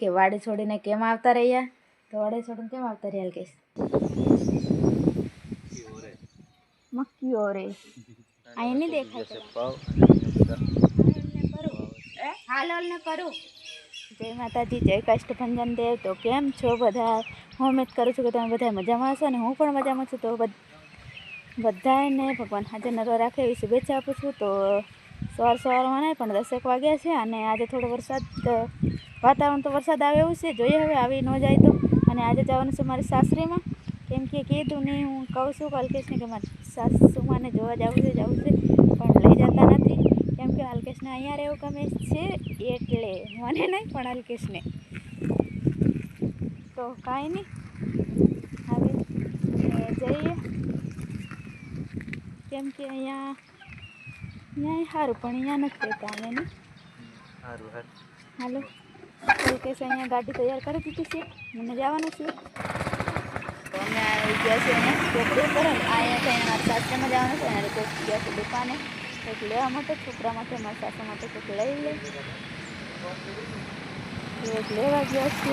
કે વાડી છોડીને કેમ આવતા રહ્યા? તો વાડી છોડીને કેમ આવતા રહ્યા કે મક્કીઓ રે અહીં નહીં દેખાય હાલ હાલ ને કરું. જય માતાજી જય કષ્ટભંજન દેવ. તો કેમ છો બધા? હું ઉમેદ કરું છું કે તમે બધા મજામાં હશો ને હું પણ મજામાં છું. તો બધ- બધાને ભગવાન હાજર નરવા રાખે એવી શુભેચ્છા આપું છું. તો સવાર સવારમાં નહીં, પણ દસેક વાગ્યા છે અને આજે થોડો વરસાદ વાતાવરણ તો વરસાદ આવે એવું છે, જોઈએ હવે આવી ન જાય તો. અને આજે જવાનું છે મારી સાસરીમાં. કેમ કે કીધું નહીં હું કહું છું અલ્કેશને કે મારી સાસુમાને જોવા જવું છે જવું છે, પણ લઈ જતા નથી. કેમ કે અલ્કેશને અહીંયા રહેવું ગમે છે, એટલે મને નહીં, પણ અલ્કેશને. તો કાંઈ નહીં. હવે જઈએ. કેમ કે અહીંયા અહીંયા સારું પણ અહીંયા નથી રહેતા અમે નહીં? હાલો. અલ્કેશ અહીંયા ગાડી તૈયાર કરી દીધી છે. મને જવાનું છે. તો અમે ગયા છે એને ચોકડી પર અહીંયા થઈને મારા સાસરામાં જવાનું છે. અને કોઈ ગયા છે દુકાને. કંઈક લેવા માટે છોકરા માટે મારા સાસુ માટે કંઈક લઈ લે. કંઈક લેવા ગયા છે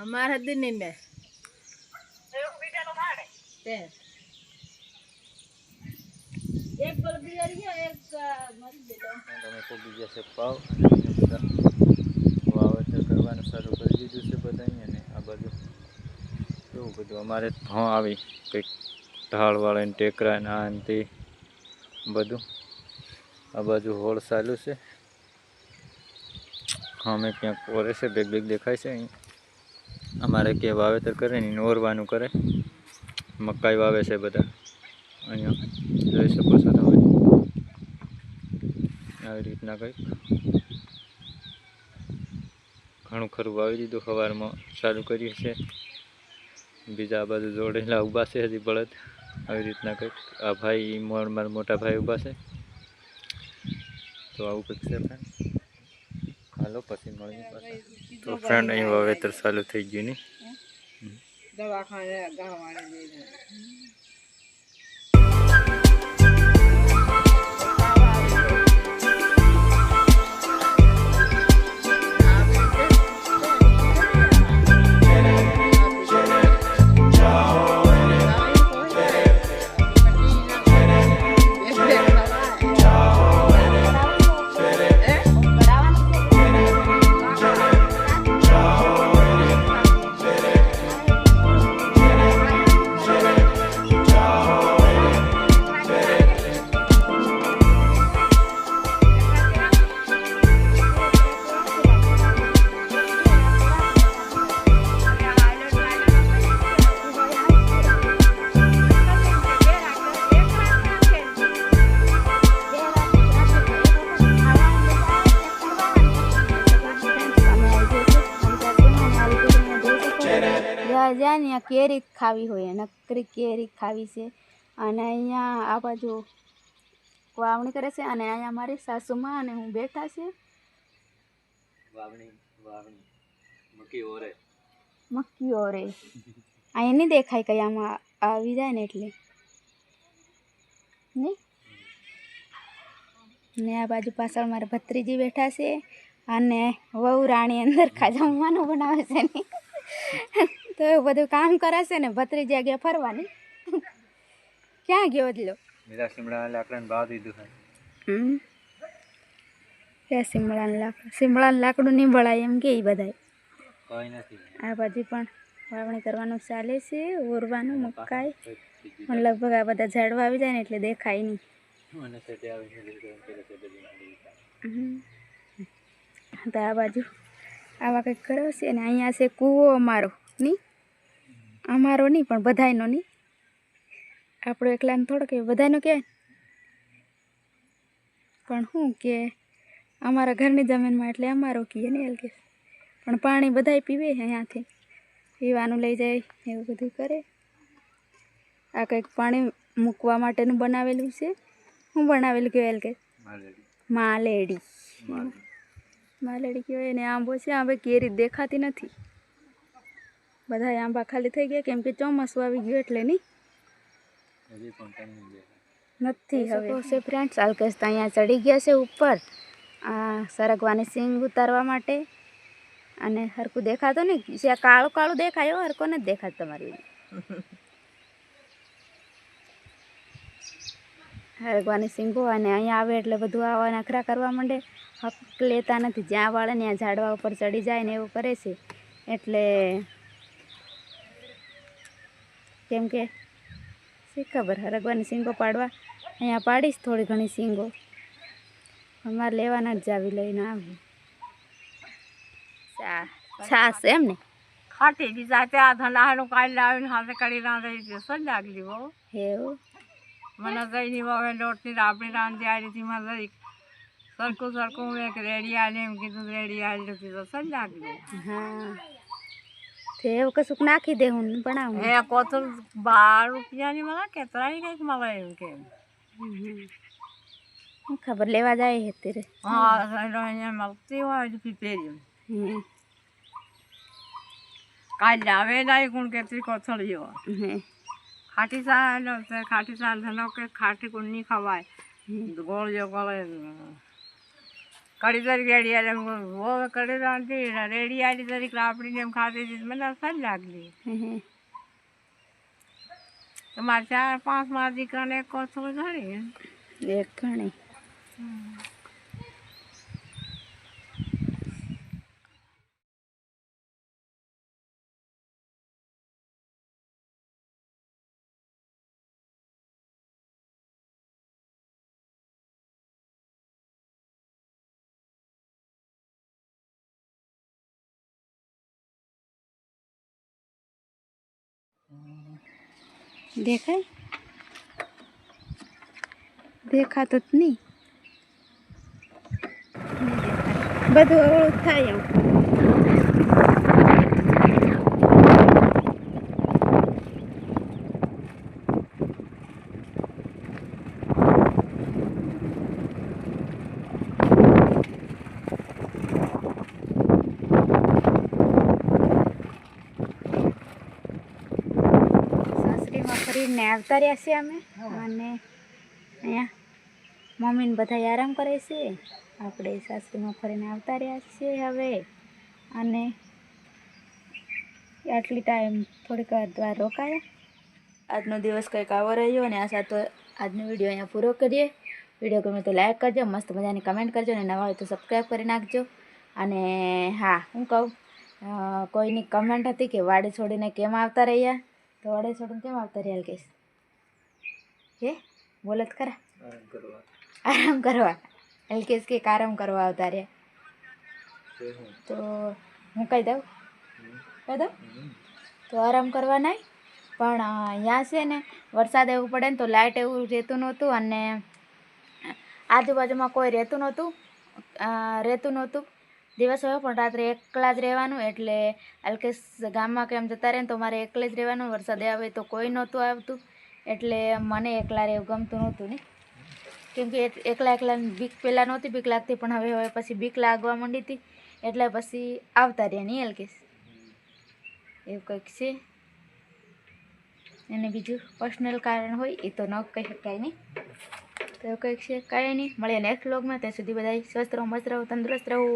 અમારે હતી નહીં મેં એક પલટી જરી એક મરી તમે કોબી જશે પાવ વાવેતર કરવાનું શરૂ કરી દીધું છે બધા અહીંયા ને આ બાજુ કેવું બધું? અમારે ભણ આવી કંઈક ઢાળવાળા ને ટેકરા ને આ તે બધું. આ બાજુ હોળ ચાલ્યું છે. અમે ક્યાંક ઓરે છે બેગ બેગ દેખાય છે અહીંયા અમારે કે વાવેતર કરે ને નોરવાનું કરે. મકાઈ વાવે છે બધા. અહીંયા જોઈ શકો છો તમે. આવી રીતના કંઈક. ઘણું ખરું વાવી દીધું સવારમાં ચાલુ કર્યું છે. બીજા બાજુ જોડેલા ઊભા છે હજી બળદ. આવી રીતના કંઈક. આ ભાઈ મોર, મારા મોટા ભાઈ ઊભા છે. તો આવું કંઈક છે તો ફ્રેન્ડ અહીં વાવેતર ચાલુ થઈ ગયું ને? દવાખાને ગાવાને જઈને. ને અહીંયા કેરી ખાવી હોય નકરી કેરી ખાવી છે. અને અહીંયા આ બાજુ વાવણી કરે છે અને અહીંયા મારી સાસુમાં અને હું બેઠા છે. વાવણી વાવણી. ઓરે. મક્કી ઓરે. અહીં નહીં દેખાય કઈ આમાં આવી જાય ને એટલે. નહીં? ને આ બાજુ પાછળ મારા ભત્રીજી બેઠા છે અને વહુ રાણી અંદર ખા જમવાનું બનાવે છે ને. તો એવું બધું કામ કરાશે ને ભત્રીજા ગયા ફરવાની. ક્યાં ગયો એટલો બીજા સિમડા લાકડાને ભાવ દીધું હમ. કે સિમડાનું લાકડું. સિમડાનું લાકડું નહીં ભળાય એમ કે બધાય. કોઈ નથી. આ બાજુ પણ વાવણી કરવાનું ચાલે છે ઓરવાનું મકાઈ. પણ લગભગ આ બધા ઝાડવા આવી જાય ને એટલે દેખાય નહીં. તો આ બાજુ આવા કંઈક કર્યો છે અને અહીંયા છે કૂવો અમારો. નહીં અમારો નહીં પણ બધાયનો નહીં આપણો એકલાને થોડો કે બધાનો કહેવાય પણ શું કે અમારા ઘરની જમીનમાં એટલે અમારો કહીએ ને એલ કે. પણ પાણી બધાય પીવે અહીંયાથી. પીવાનું લઈ જાય એવું બધું કરે. આ કંઈક પાણી મૂકવા માટેનું બનાવેલું છે. શું બનાવેલું કહેવાય કે? માલેડી. માલેડી. કહેવાય ને આંબો છે આંબે કેરી દેખાતી નથી. બધા આંબા ખાલી થઈ ગયા કેમ કે ચોમાસું આવી ગયું એટલે નહીં નથી હવે. છે ફ્રેન્ડ્સ અલ્કેશ તો અહીંયા ચડી ગયા છે ઉપર. આ સરગવાની સિંગ ઉતારવા માટે. અને હરકું દેખાતો નહીં જે કાળું કાળું દેખાયો હરકો નથી દેખાતો તમારી હરગવાની સિંગો અને અહીંયા આવે એટલે બધું આવા નખરા કરવા માંડે. હક લેતા નથી. જ્યાં વાળે ત્યાં ઝાડવા ઉપર ચડી જાય ને એવું કરે છે. એટલે કેમ કે શી ખબર હરગવાની સિંગો પાડવા? અહીંયા પાડીશ થોડી ઘણી સિંગો અમારે લેવાના જ જાવી લઈને આવી. છાસ એમ ને? ખાટી બી જાતે આ ધંધાનું કાઢી લાવીને હાથે કરી રાંધે સજ લાગલી બહુ એવું? મને ગઈની હવે લોટની રાબડી રાંધી આવી હતી. મને જઈ સરખું સરખું એક રેડી આલી એમ કીધું રેડી આલી. હતી તો સજ લાગલી? હા. તે એવું કશુંક નાખી દે હું બનાવું હે કોતર બાર રૂપિયાની મળે કે ત્રણ કંઈક મળે એવું કે શું ખબર લેવા જાય હે તેરે હા અહીંયા મળતી હોય તો પીપેરી હમ કાલ આવે નહીં કોણ કેતરી કોથળીઓ હમ ખાટી સાલ ખાટી સાલ ધનો કે ખાટી કોણ નહીં ખવાય ગોળ જો ગળે કડી તરીકે રેડી આલી. વો કડી રાંધી રેડી આલી તરીકે આપડીને એમ ખાતી હતી મને સજ લાગલી. તમારે ચાર પાંચ મારા દીકરાને એક કોથળી ઘણી. એક ઘણી. દેખાય? દેખાતો જ નહીં બધું થાય એમ ફરીને આવતા રહ્યા છીએ અમે અને અહીંયા મમ્મીને બધા આરામ કરે છે. આપણે સાસરીમાં ફરીને આવતા રહ્યા છીએ હવે. અને આટલી ટાઈમ થોડીક વાર દ્વાર રોકાયા. આજનો દિવસ કંઈક આવો રહ્યો અને આ સાથે આજનો વીડિયો અહીંયા પૂરો કરીએ. વીડિયો ગમે તો લાઈક કરજો મસ્ત મજાની કમેન્ટ કરજો અને નવા હોય તો સબસ્ક્રાઈબ કરી નાખજો. અને હા હું કહું કોઈની કમેન્ટ હતી કે વાડી છોડીને કેમ આવતા રહ્યા? તો વાડી છોડીને કેમ આવતા રહ્યા કેસ હે બોલત ખરા આરામ કરવા એલકેસ કે આરામ કરવા આવતા રે તો હું કહી દઉં કહી દઉં તો આરામ કરવા નહીં પણ અહીંયા છે ને વરસાદ એવું પડે ને તો લાઇટ એવું રહેતું નહોતું અને આજુબાજુમાં કોઈ રહેતું નહોતું રહેતું નહોતું દિવસ હોય પણ રાત્રે એકલા જ રહેવાનું એટલે અલ્કેશ ગામમાં કેમ જતા રહે ને તો મારે એકલે જ રહેવાનું, વરસાદ આવે તો કોઈ નહોતું આવતું. એટલે મને એકલા રહેવું ગમતું નહોતું ને. કેમ કે એકલા એકલા બીક પહેલાં નહોતી, બીક લાગતી પણ હવે હવે પછી બીક લાગવા માંડી હતી. એટલે પછી આવતા રહ્યા નહીં અલ્કેશ. એવું કંઈક છે. અને બીજું પર્સનલ કારણ હોય એ તો ન કહી શકાય નહીં તો કંઈક છે. કાંઈ નહીં. મળીએ નેક્સ્ટ બ્લોગમાં ત્યાં સુધી બધા સ્વસ્થ રહો, મસ્ત રહો, તંદુરસ્ત રહો.